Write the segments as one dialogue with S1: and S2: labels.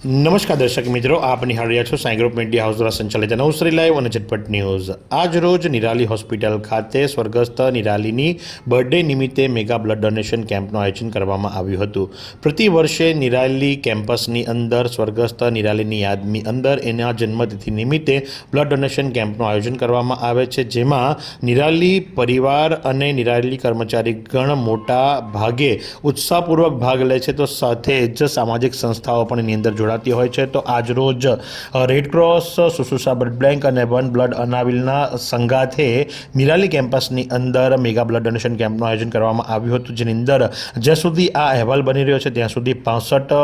S1: નમસ્કાર દર્શક મિત્રો, આપ નિહાળી રહ્યા છો સાંઈ ગ્રુપ મીડિયા હાઉસ દ્વારા સંચાલિત નવસરી લાઈવ અને ઝટપટ ન્યૂઝ. આજ રોજ નિરાલી હોસ્પિટલ ખાતે સ્વર્ગસ્થ નિરાલીની બર્થડે નિમિત્તે મેગા બ્લડ ડોનેશન કેમ્પનું આયોજન કરવામાં આવ્યું હતું. પ્રતિ વર્ષે નિરાલી કેમ્પસની અંદર, સ્વર્ગસ્થ નિરાલીની યાદની અંદર, એના જન્મતિથિ નિમિત્તે બ્લડ ડોનેશન કેમ્પનું આયોજન કરવામાં આવે છે, જેમાં નિરાલી પરિવાર અને નિરાલી કર્મચારી ગણ મોટા ભાગે ઉત્સાહપૂર્વક ભાગ લે છે. તો સાથે જ સામાજિક સંસ્થાઓ પણ એની અંદર જોડાતી હોય છે તો આજ રોજ રેડક્રોસ સુસુસા બ્લડ બેંક અને વન બ્લડ અનાવિલના સંગાથે નિરાલી કેમ્પસની અંદર મેગા બ્લડ ડોનેશન કેમ્પનું આયોજન કરવામાં આવ્યું હતું જેની અંદર જ્યાં સુધી આ અહેવાલ બની રહ્યો છે ત્યાં સુધી પાસઠ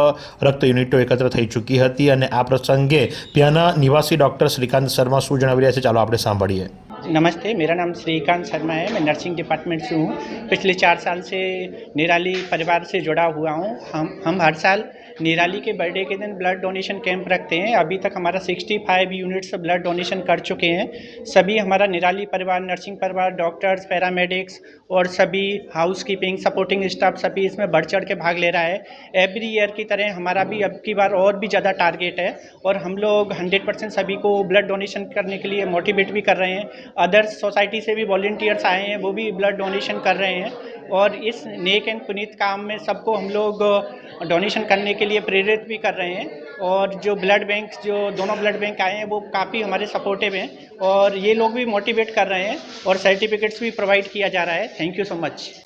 S1: રક્ત યુનિટો એકત્ર થઈ ચૂકી હતી અને આ પ્રસંગે ત્યાંના નિવાસી ડૉક્ટર શ્રીકાંત શર્મા શું જણાવી રહ્યા છે ચાલો આપણે સાંભળીએ
S2: नमस्ते मेरा नाम श्रीकांत शर्मा है मैं नर्सिंग डिपार्टमेंट से हूँ पिछले चार साल से निराली परिवार से जुड़ा हुआ हूँ हम हम हर साल निराली के बर्थडे के दिन ब्लड डोनेशन कैंप रखते हैं। अभी तक हमारा 65 यूनिट्स ब्लड डोनेशन कर चुके हैं। सभी हमारा निराली परिवार नर्सिंग परिवार डॉक्टर्स पैरामेडिक्स और सभी हाउस कीपिंग सपोर्टिंग स्टाफ सभी इसमें बढ़ चढ़ के भाग ले रहा है। एवरी ईयर की तरह हमारा भी अब की बार और भी ज़्यादा टारगेट है और हम लोग 100 परसेंट सभी को ब्लड डोनेशन करने के लिए मोटिवेट भी कर रहे हैं। अदर्स सोसाइटी से भी वॉल्टियर्स आए हैं, वो भी ब्लड डोनेशन कर रहे हैं। और इस नेक एंड पुनीत काम में सबको हम लोग डोनेशन करने के लिए प्रेरित भी कर रहे हैं। और जो ब्लड बैंक जो दोनों ब्लड बैंक आए हैं, वो काफ़ी हमारे सपोर्टिव हैं। और ये लोग भी मोटिवेट कर रहे हैं और सर्टिफिकेट्स भी प्रोवाइड किया जा रहा है। थैंक यू सो मच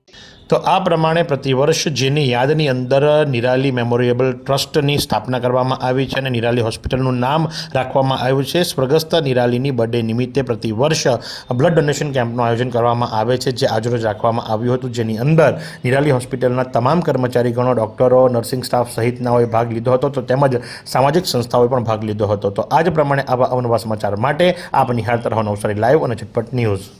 S1: તો આ પ્રમાણે પ્રતિવર્ષ જેની યાદની અંદર નિરાલી મેમોરિયેબલ ટ્રસ્ટની સ્થાપના કરવામાં આવી છે અને નિરાલી હોસ્પિટલનું નામ રાખવામાં આવ્યું છે. સ્વર્ગસ્થ નિરાલીની બર્થડે નિમિત્તે પ્રતિવર્ષ બ્લડ ડોનેશન કેમ્પનું આયોજન કરવામાં આવે છે, જે આજરોજ રાખવામાં આવ્યું હતું. જેની અંદર નિરાલી હોસ્પિટલના તમામ કર્મચારીગણો, ડૉક્ટરો, નર્સિંગ સ્ટાફ સહિતનાઓએ ભાગ લીધો હતો. તો તેમજ સામાજિક સંસ્થાઓએ પણ ભાગ લીધો હતો. તો આજ પ્રમાણે આવા અવનવા સમાચાર માટે આપ નિહાળતા રહો નવસારી લાઈવ અને ઝટપટ ન્યૂઝ